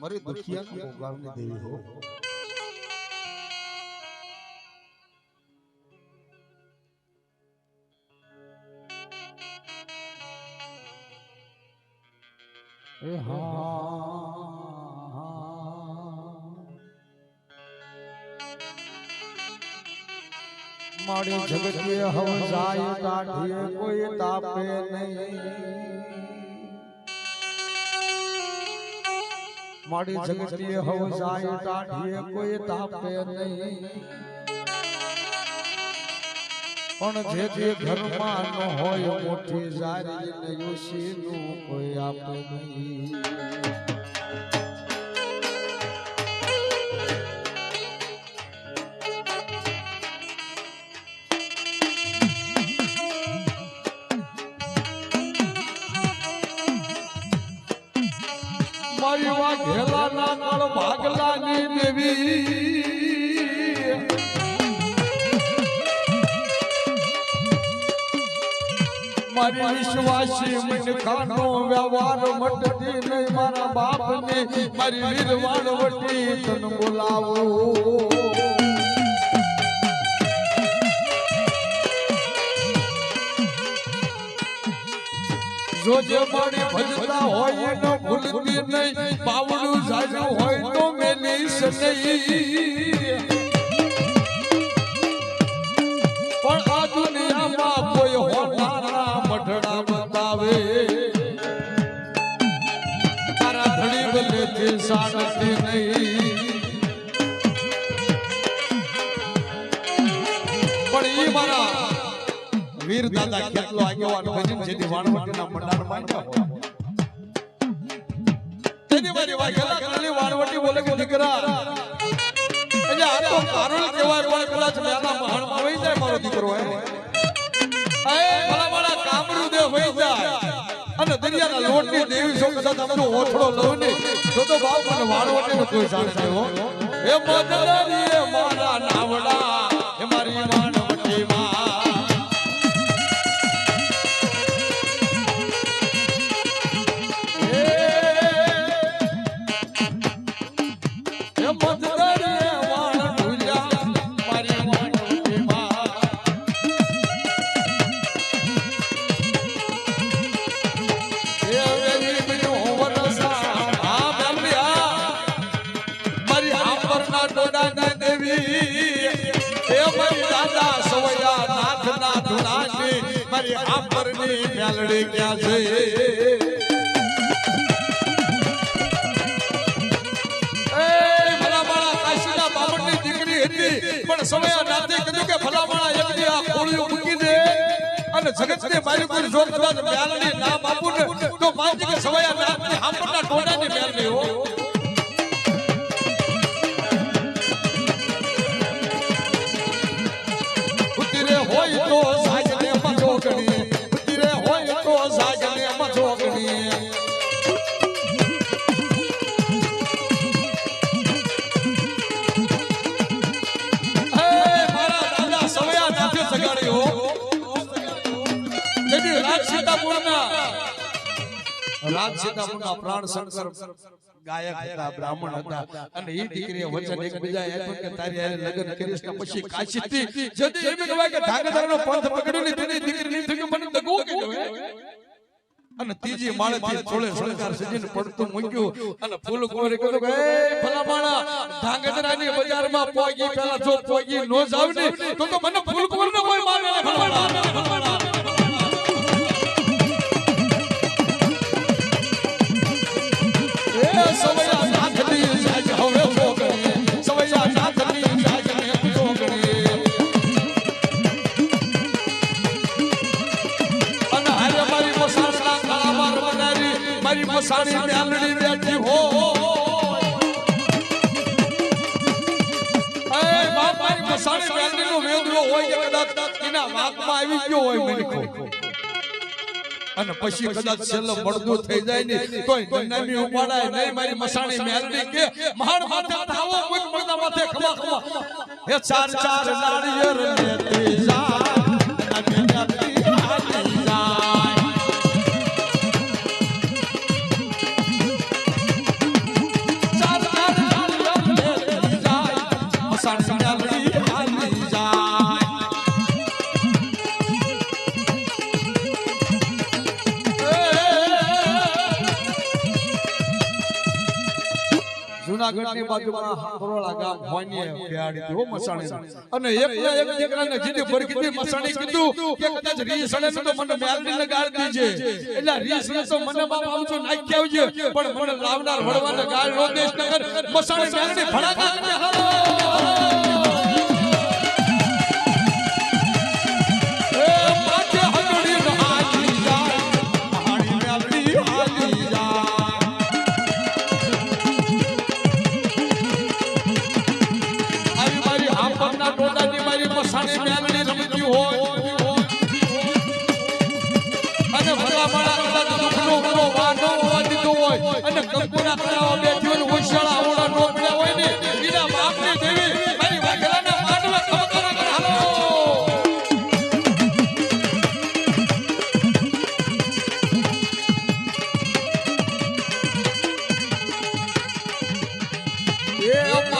મારી દુખિયા ભોગાવની દેવી હો. એ હા. મારી જગતીય હવ જાય કાઢીએ કોઈ તાપે નહીં. મારી જગતી હવ જાય ટાઢીએ કોઈ તાપે નહીં. પણ જે જે ઘરમાં ન હોય મોટી જારી ને યુસીનું કોઈ આપે નહીં. વિશ્વાસી મનખાનો વ્યવહાર મટતી નહીં, મારા બાપની મારી વીરવાણ વટી તન બોલાવો. હોય ન ભૂલતી નહીં બાવડું જાજુ હોય તો મેં નહીં. દાદા કેટલો આગેવાન ભજન જેથી વાણવટીના મંડાણ માંડ્યા હોય. તેની મારી વાઘેલા કાલી વાણવટી બોલે કે દીકરા, એટલે આ તો કારણ કહેવાય પણ કદાચ મેલા મહાણમાં વહી જાય મારો દીકરો હે એ ભલા ભલા કામરૂ દે વહી જાય. અને દરિયાના લોટની દેવી છો કદાચ ઓઠડો લઉં ને તો તો બાપ મને વાણવટીનો કોઈ સાથ હો. એ મદલરી એ મારા અને જગતની બાજુ પર જો કદાચ ને સીતાપુરના પ્રાણ શંકર ગાયક હતા, બ્રાહ્મણ હતા. અને એ દીકરીએ વચન એકબીજા આપ્યું કે તારી હારે લગ્ન કરીશ પછી કાશીથી જતી એમ કહેવાય કે ધાંગધ્રાનો પંથ પકડ્યો ને તેની દીકરી ની થયું મને દગો કે અને ત્રીજી માળેથી છોડે શણગાર સજીને પડતું મૂક્યું અને ફૂલ કોરી કીધું કે, એ ભલામાણા, ધાંગધ્રાની બજારમાં પોગી, પેલા જો પોગી નો જાવ ને તો તો મને ફૂલ કોર નો કોઈ માને ને અને પછી કદાચ છેલ્લો મળદું થઈ જાય ને તોય નનામી ઉપાડાય નહીં મારી મસાણી મેલડી કે મહાન માથે આવો કોઈ મળદા માથે ખમા ખમા. એ ચાર ચાર નાળિયેર લેતી જા. જુનાગઢની બાજુમાં હાંભરોળા ગામ હોનીએ બેહાડી હતી, મસાણી અને એકના એક દીકરાને જીદી ભરકીથી મસાણી કીધું કે કદાચ રીસ ને તો મને મેલડીને ગાળ દીજે. એટલે રીસ તો મને બાપ આવજો નાખી આવજે. પણ મને લાવનાર વળવાને ગાળ નો દેશ નગર મસાણી મેલડી ભડાકા હાલો એ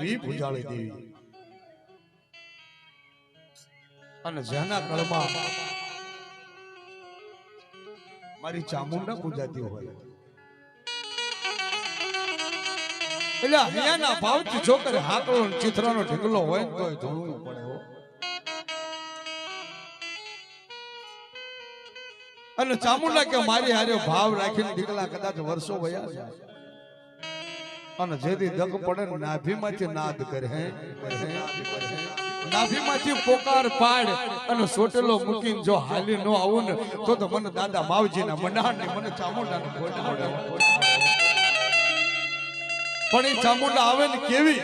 વી ભુજાળી દેવી. અને જેના કળમાં મારી ચામુંડા પૂજાતી હોય. એટલે અહીંયાના ભાવથી છોકરે હાકડો ચિત્રનો ઢીકલો હોય ને તોય ધૂળવું પડે અને ચામુંડા કે મારી હારે ભાવ રાખીને ઢીકલા કદાચ વર્ષો વયા જાય. અને જેથી દગ પડે નાભીમાંથી નાદ કરે હે. નાભીમાંથી પોકાર પાડ અને સોટેલો મૂકીને જો હાલી ન આવું ને તો તો મને દાદા માવજીના ને મને ચામુંડાને. પણ એ ચામુંડા આવે ને કેવી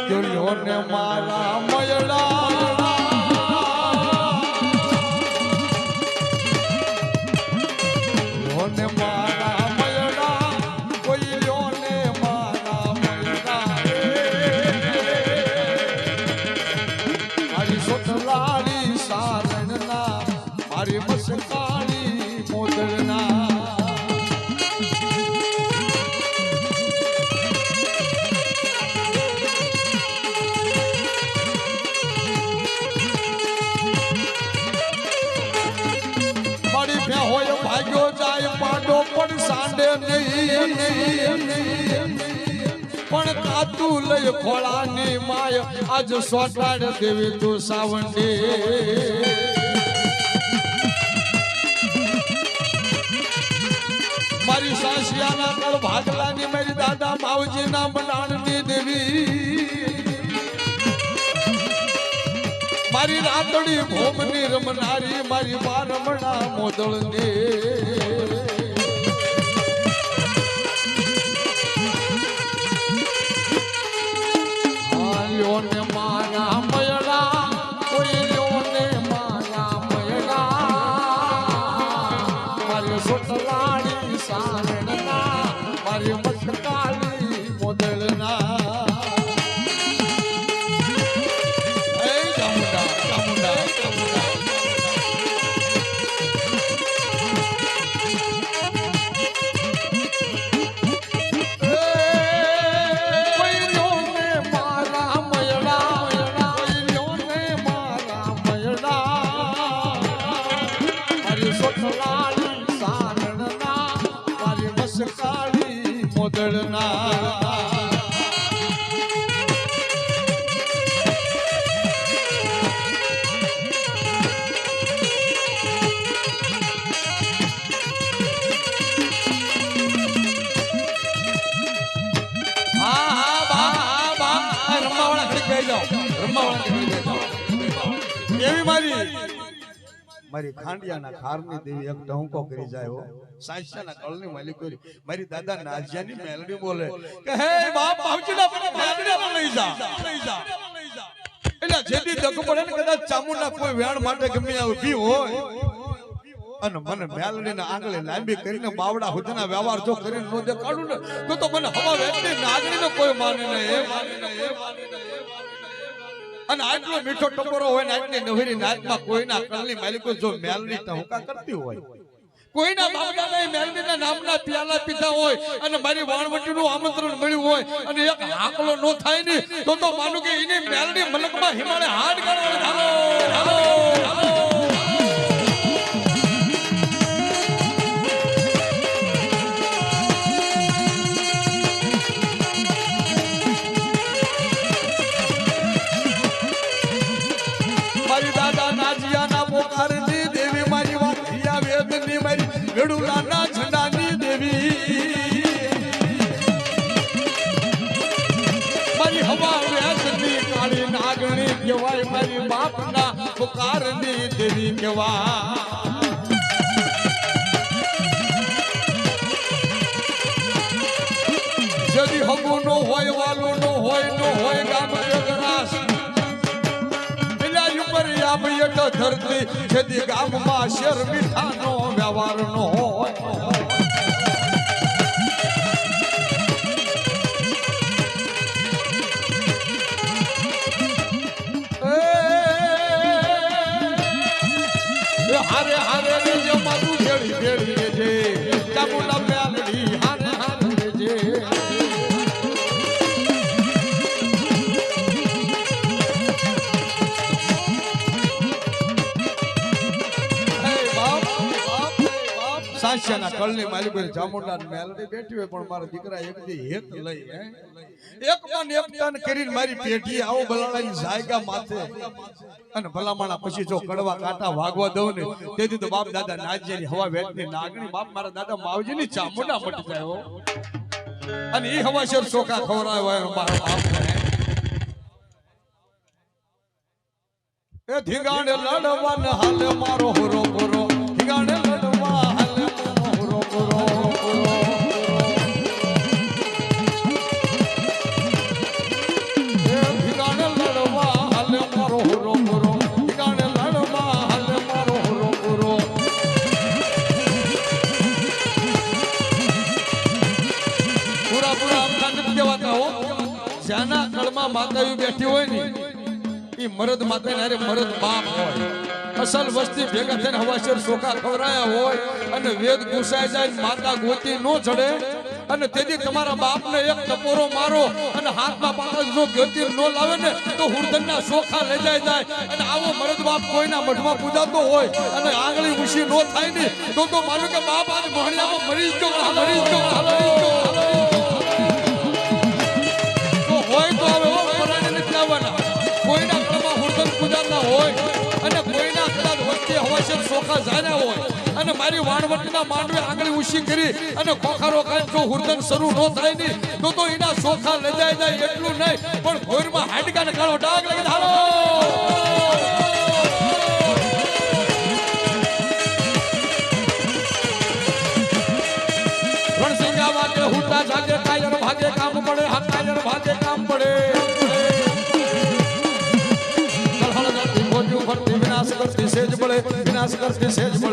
કેવી ને મારા મયડા આજ સોટાડ દેવી તું સાવંડી. મારી સાસિયાના કળ ભાગલાની મારી દાદા માવજીના મલાણની દેવી. મારી રાતડી ભોમની રમનારી મારી બારમણા મોદળની. લ્યો ને મારી ખાંડિયાના ખારની દેવી એક ડહુકો કરી જાય સાંસ્યાના કળની માલિક કરી. મારી દાદા નાજિયાની મેલડી બોલે કે હે બાપ બાવજીના મને મેલડીમાં લઈ જા. લઈ જા એટલે જેથી દક પડે ને કદાચ ચામુંડા કોઈ વેણ માટે ગમે ઊભી હોય. અને મને મેલડીના આંગળે લાંબી કરીને બાવડા હુદના વ્યવહાર જો કરીને નો દેખાડું ને તો મને હવા વેચની નાગણીનો કોઈ માને નહીં એ માને નહીં, એ માને નહીં. અને આટલો મીઠો ટપોરો હોય ને નવરી નાચમાં કોઈના કળની માલિકો જો મેલની ટહુકા કરતી હોય. કોઈના બાપદાદાએ મેલડીના નામના પ્યાલા પીધા હોય અને મારી વાણવટીનું આમંત્રણ મળ્યું હોય અને એક આંકલો નો થાય ને, તો તો માનું કે એની મેલડી મલકમાં હિમાલય હાડ ગાળવા હાલો હાલો હાલો. પોકારની દેવી કેવા જદી હગું નો હોય, વાલું નો હોય નો હોય, ગામ જગરાશ પેલા ઉપર આપીએ તો ધરતી જેથી ગામમાં શેર મીઠાનો વ્યવહાર નો હોય. હારે હારે રે જે મારું ભેળી ભેળી રે જે. ચામુંડા મેલડી હારે હારે રે જે. સાસ્યાના કળની માલિકો ચામુંડા મેલડી બેઠી હોય પણ મારા દીકરા એક હેત લઈ હે એક મન એક તન કરીને મારી પેઢી આવો ભલાણાની જાયગા માથે. અને ભલામણા પછી જો કડવા કાંટા વાગવા દઉં ને, તેથી તો બાપ દાદા નાજ્યની હવા વેટની નાગણી, બાપ મારા દાદા માવજીની ચામુંડા મટી જાય અને એ હવા શેર ચોખા મારો બાપ એ ધીગાણે લડવાન હાલે મારો હોરો કળમાં બેઠી હોય ને એ મરદ માતા હારે મરદ બાપ હોય. અસલ વસ્તી ભેગા થઈને હવાશેર સોખા ખવરાયા હોય અને વેદ ઘુસાઈ જાય માતા ગોતી નો ચડે. અને તેથી તમારા બાપને એક ટપોરો મારો અને હાથમાં પાછળ જો ગતિ નો લાવે ને, તો હુરદનના સોખા લઈ જાય જાય. અને આવો મરદ બાપ કોઈના મઠમાં પૂજાતો હોય અને આંગળી ઉછી નો થાય ને, તો તો માનું કે બાપ આજ મોહણિયામાં મરી જ મરી જ વાણવટના માંડવે આંગળી ઉછી કરી અને ખોખારો કાંઈ જો હુરદન શરૂ ન થાય ને તો તો એના સોખા લજાઈ જાય એટલું નહીં, પણ ભોરમાં હાડકાને કાળો ડાગ લગે હાલો! વિનાશ કરતી સેજ પડે વિનાશ કરતી સેજ પડે.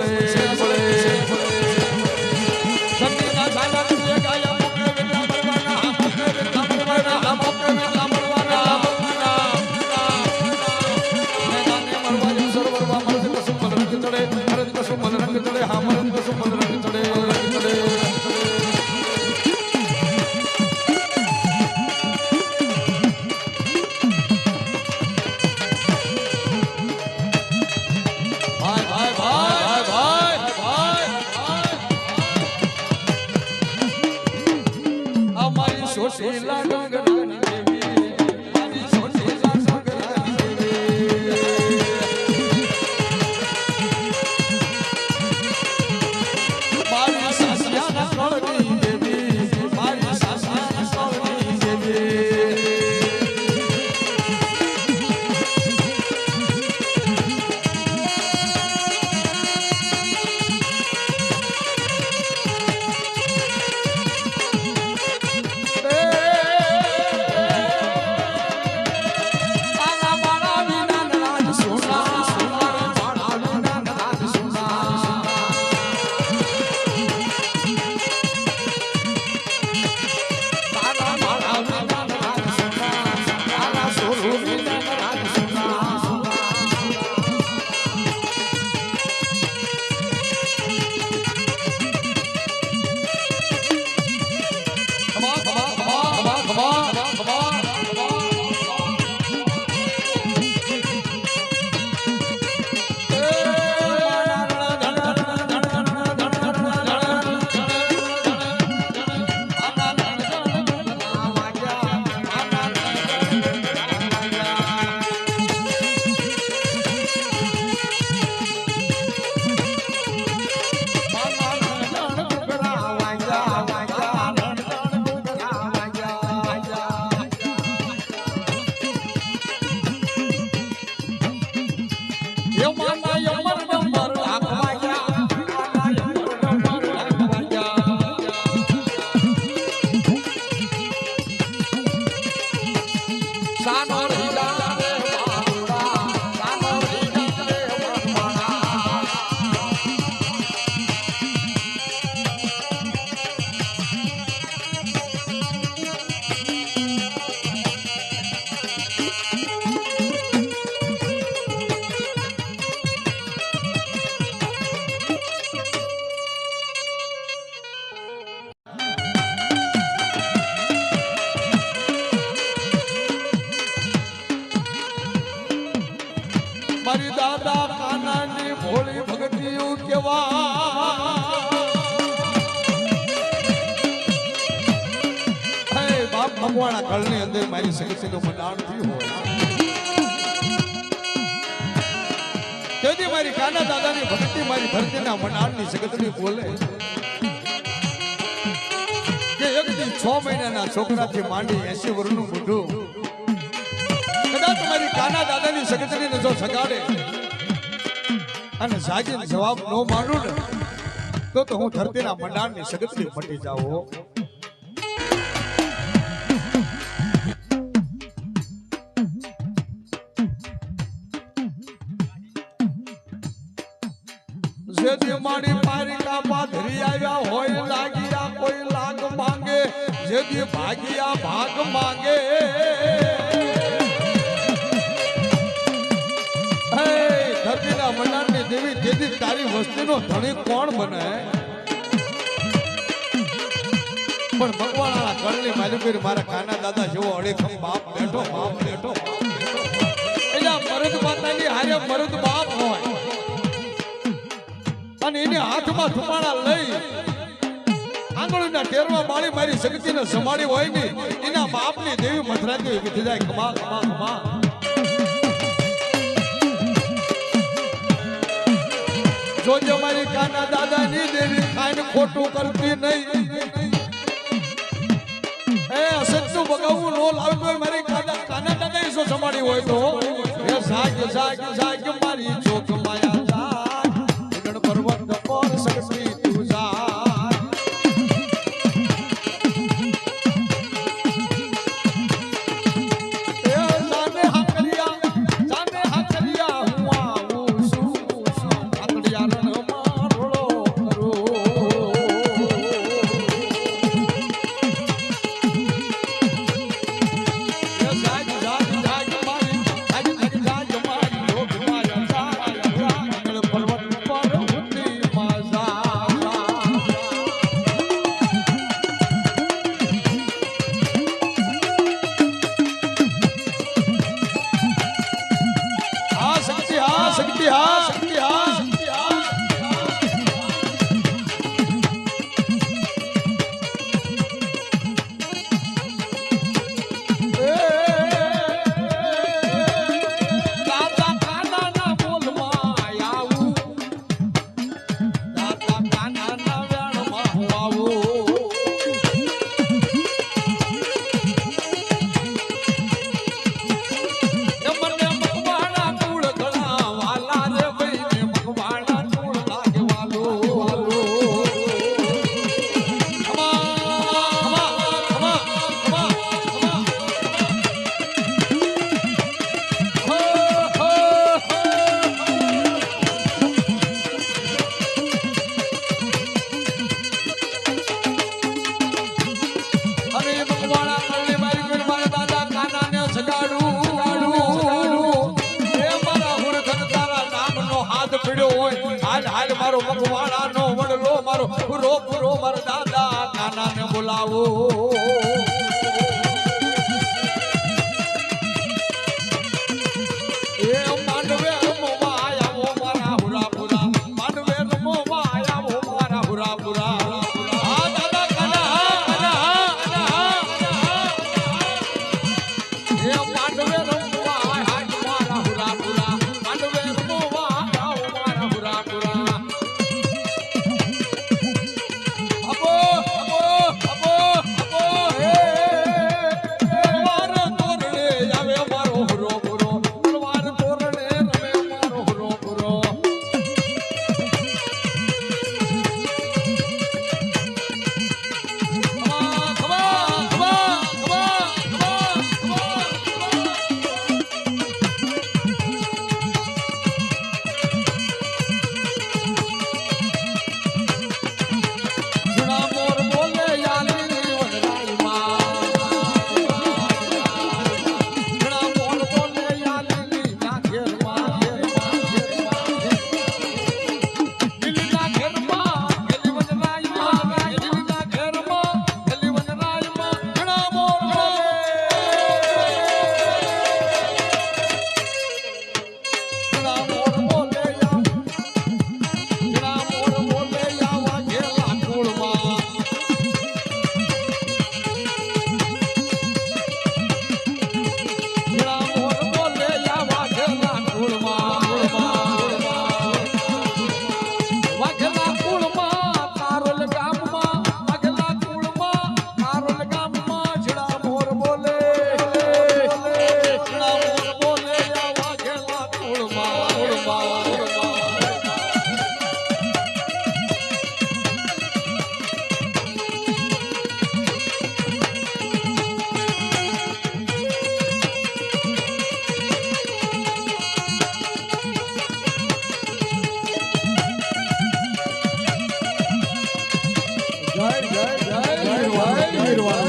તેથી મારી કાના દાદાની ભક્તિ મારી ધરતીના મંડાણની સગતની બોલે. કે એક દી છ મહિનાના છોકરાથી માંડી એસી વર્ષનું બુઢું કદાચ મારી કાના દાદાની સગતરીને જો સગાડે અને જાગીને જવાબ ન માંડું ને, તો તો હું ધરતીના મંડાણની સગતની મટી જાઉં. જેથી ભાગ્યા ભાગ માંગે. ધરતીના મંડાણની દેવી તેથી તારી વસ્તીનો ધણી કોણ બને? પણ ભગવાનના કળની માલિકી મારા કાના દાદા જેવો અડેખમ બાપ બેઠો બાપ બેઠો. એટલે આ મરદ માતાની હારે મરદ બાપ હોય. અને એને હાથમાં છુપાડા લઈ આંગળીના ટેરવા બાળી મારી શક્તિને સંભાળી હોય ને એના બાપની દેવી મથરાતી વિધી જાય. કમાલ કમાલ કમાલ. જોજો મારી કાના દાદાની દેવી ખાઈને ખોટું કરતી નહીં. એ અસત્યનું બગાવવું નો લાવતો મારી કાના કાના દાદા ઈસો હોય તો? એ જાગ જાગ જાગ મારી ચોક માયા ઉડણ પર્વત પર સગસી નિર્વાણ હે